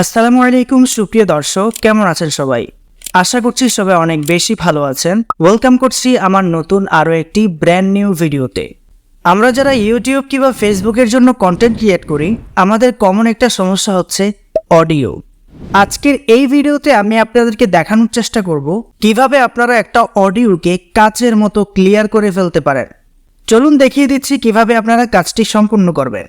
আসসালামু আলাইকুম, সুপ্রিয় দর্শক, কেমন আছেন সবাই? আশা করছি সবাই অনেক বেশি ভালো আছেন। ওয়েলকাম করছি আমার নতুন আরও একটি ব্র্যান্ড নিউ ভিডিওতে আমরা যারা ইউটিউব কিংবা ফেসবুকের জন্য কন্টেন্ট ক্রিয়েট করি, আমাদের কমন একটা সমস্যা হচ্ছে অডিও আজকের এই ভিডিওতে আমি আপনাদেরকে দেখানোর চেষ্টা করব, কীভাবে আপনারা একটা অডিওকে কাচের মতো ক্লিয়ার করে ফেলতে পারেন। চলুন দেখিয়ে দিচ্ছি কীভাবে আপনারা কাজটি সম্পূর্ণ করবেন।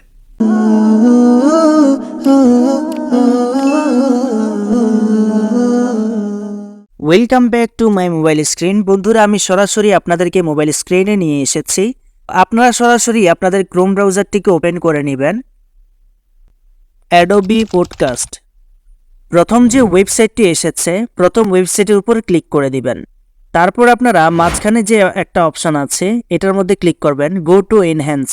Welcome back to my mobile screen বন্ধুরা, আমি সরাসরি আপনাদেরকে মোবাইল স্ক্রিনে নিয়ে এসেছি। আপনারা সরাসরি আপনাদের ক্রোম ব্রাউজারটিকে ওপেন করে নেবেন। অ্যাডোবি পডকাস্ট প্রথম যে ওয়েবসাইটটি এসেছে, প্রথম ওয়েবসাইটের উপর ক্লিক করে দিবেন। তারপর আপনারা মাঝখানে যে একটা অপশান আছে, এটার মধ্যে ক্লিক করবেন গো টু এনহ্যান্স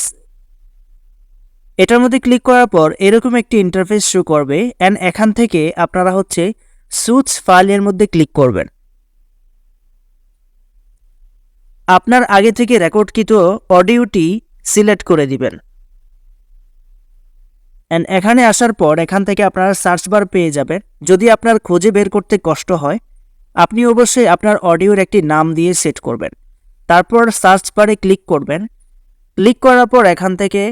এটার মধ্যে ক্লিক করার পর এরকম একটি ইন্টারফেস শো করবে অ্যান্ড এখান থেকে আপনারা হচ্ছে সুইচ ফাইলের মধ্যে ক্লিক করবেন। আপনার আগে থেকে রেকর্ডকৃত অডিওটি সিলেক্ট করে দিবেন। অ্যান্ড এখানে আসার পর এখান থেকে আপনারা সার্চ বার পেয়ে যাবেন। যদি আপনার খোঁজে বের করতে কষ্ট হয়, আপনি অবশ্যই আপনার অডিওর একটি নাম দিয়ে সেট করবেন। তারপর সার্চ বারে ক্লিক করবেন। ক্লিক করার পর এখান থেকে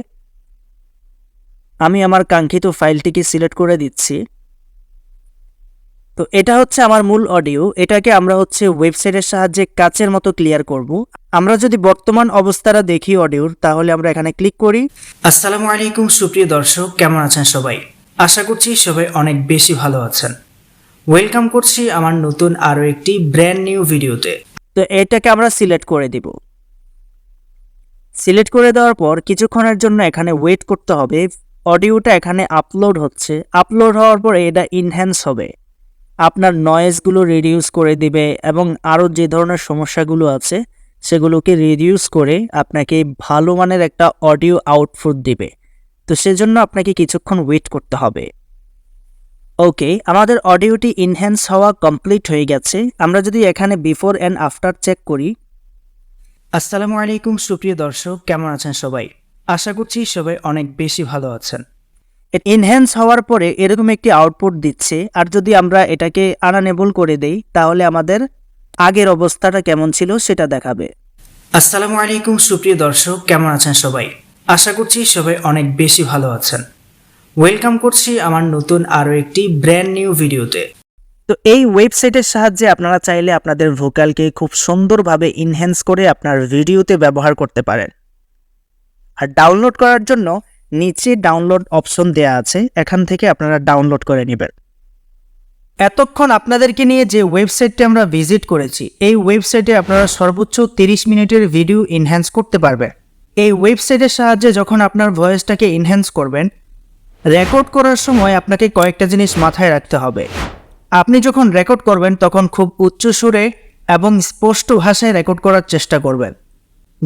আমি আমার কাঙ্ক্ষিত ফাইলটিকে সিলেক্ট করে দিচ্ছি। তো এটা হচ্ছে আমার মূল অডিও। এটাকে আমরা হচ্ছে ওয়েবসাইটের সাহায্যে কাচের মতো ক্লিয়ার করব। আমরা যদি বর্তমান অবস্থাটা দেখি অডিওর তাহলে আমরা এখানে ক্লিক করি। আসসালামু আলাইকুম সুপ্রিয় দর্শক কেমন আছেন সবাই? আশা করছি সবাই অনেক বেশি ভালো আছেন। ওয়েলকাম করছি আমার নতুন আরও একটি ব্র্যান্ড নিউ ভিডিওতে। তো এটাকে আমরা সিলেক্ট করে দিব। সিলেক্ট করে দেওয়ার পর কিছুক্ষণের জন্য এখানে ওয়েট করতে হবে। অডিওটা এখানে আপলোড হচ্ছে। আপলোড হওয়ার পর এটা ইনহ্যান্স হবে। আপনার নয়েজগুলো রিডিউস করে দিবে এবং আরও যে ধরনের সমস্যাগুলো আছে, সেগুলোকে রিডিউস করে আপনাকে ভালো মানের একটা অডিও আউটপুট দিবে। তো সেজন্য আপনাকে কিছুক্ষণ ওয়েট করতে হবে। ওকে আমাদের অডিওটি ইনহ্যান্স হওয়া কমপ্লিট হয়ে গেছে। আমরা যদি এখানে বিফোর অ্যান্ড আফটার চেক করি। আসসালামু আলাইকুম, সুপ্রিয় দর্শক, কেমন আছেন সবাই? আশা করছি সবাই অনেক বেশি ভালো আছেন। এনহ্যান্স হওয়ার পরে এরকম একটি আউটপুট দিচ্ছে। আর যদি আমরা এটাকে আনানেবল করে দেই তাহলে আমাদের আগের অবস্থাটা কেমন ছিল সেটা দেখাবে। আসসালামু আলাইকুম সুপ্রিয় দর্শক কেমন আছেন সবাই? আশা করছি সবাই অনেক বেশি ভালো আছেন। ওয়েলকাম করছি আমার নতুন আরও একটি ব্র্যান্ড নিউ ভিডিওতে তো এই ওয়েবসাইটের সাহায্যে আপনারা চাইলে আপনাদের ভোকালকে খুব সুন্দরভাবে ইনহ্যান্স করে আপনার ভিডিওতে ব্যবহার করতে পারেন। আর ডাউনলোড করার জন্য নিচে ডাউনলোড অপশন দেয়া আছে, এখান থেকে আপনারা ডাউনলোড করে নেবেন। এতক্ষণ আপনাদেরকে নিয়ে যে ওয়েবসাইটটি আমরা ভিজিট করেছি, এই ওয়েবসাইটে আপনারা সর্বোচ্চ 30 মিনিটের ভিডিও ইনহ্যান্স করতে পারবেন। এই ওয়েবসাইটের সাহায্যে যখন আপনার ভয়েসটাকে ইনহ্যান্স করবেন রেকর্ড করার সময় আপনাকে কয়েকটা জিনিস মাথায় রাখতে হবে। আপনি যখন রেকর্ড করবেন, তখন খুব উচ্চ সুরে এবং স্পষ্ট ভাষায় রেকর্ড করার চেষ্টা করবেন।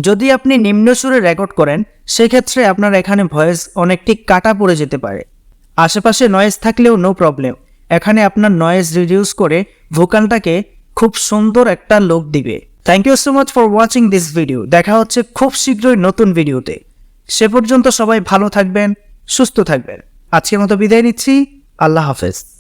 যদি আপনি নিম্ন সুরে রেকর্ড করেন, সেক্ষেত্রে আপনার এখানে ভয়েস অনেকটি কাটা পড়ে যেতে পারে। আশেপাশে নয়েজ থাকলেও নো প্রবলেম এখানে আপনার নয়েজ রিডিউস করে ভোকালটাকে খুব সুন্দর একটা লোক দিবে। Thank you so much for watching this video দেখা হচ্ছে খুব শীঘ্রই নতুন ভিডিওতে সে পর্যন্ত সবাই ভালো থাকবেন, সুস্থ থাকবেন। আজকের মতো বিদায় নিচ্ছি। আল্লাহ হাফেজ।